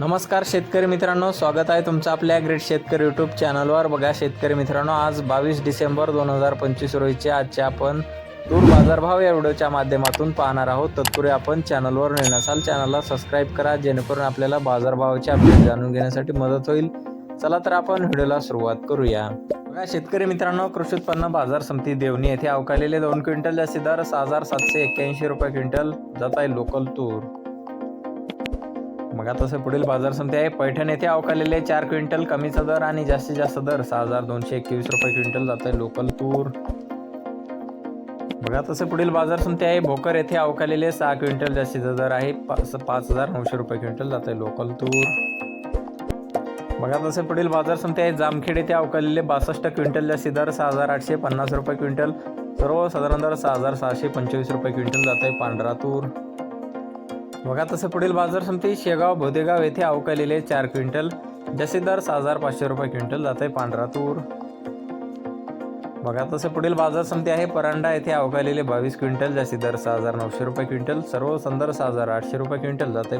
नमस्कार शेतकरी मित्रांनो स्वागत आहे तुमचं आपल्या ग्रेट शेतकरी यूट्यूब चॅनलवर बघा शेतकरी मित्रांनो आज बावीस डिसेंबर दोन हजार पंचवीस रोजीचे आजचे आपण तूर बाजारभाव या व्हिडिओच्या माध्यमातून पाहणार आहोत. तत्पूर्वी आपण चॅनलवर नवीन असाल चॅनलला सबस्क्राईब करा जेणेकरून आपल्याला बाजारभावाचे अपडेट जाणून घेण्यासाठी मदत होईल. चला तर आपण व्हिडिओला सुरुवात करूया. बघा शेतकरी मित्रांनो कृषी उत्पन्न बाजार समिती देवणी येथे अवकालेले दोन क्विंटल जास्ती दर सहा हजार सातशे एक्क्याऐंशी रुपये क्विंटल जात आहे लोकल तूर. मग तसं पुढील बाजार समिती आहे पैठण येथे अवकालेले चार क्विंटल कमीचा दर आणि जास्तीत जास्त दर. सहा हजार दोनशे एकवीस रुपये क्विंटल जात आहे लोकल तूर. बघा तसे पुढील बाजार समिती आहे भोकर येथे अवकालेले सहा क्विंटल जास्तीचा दर आहे. पाच पाच हजार नऊशे रुपये क्विंटल जात आहे लोकल तूर. बघा तसे पुढील बाजार समिती आहे जामखेड येथे अवकालेले बासष्ट क्विंटल जास्ती दर. सहा हजार आठशे पन्नास रुपये क्विंटल. सर्वसाधारण दर सहा हजार सहाशे पंचवीस रुपये क्विंटल जात आहे पांढरा तूर. बघा तसं पुढील बाजार समिती शेगाव भोदेगाव येथे अवकालेले चार क्विंटल जसे दर सहा हजार पाचशे रुपये क्विंटल जात आहे पांढरा तूर. बघा तसं पुढील बाजार समिती आहे परांडा येथे अवकालेले बावीस क्विंटल जास्ती दर सहा हजार नऊशे रुपये क्विंटल सर्व संदर सहा हजार आठशे रुपये क्विंटल जात आहे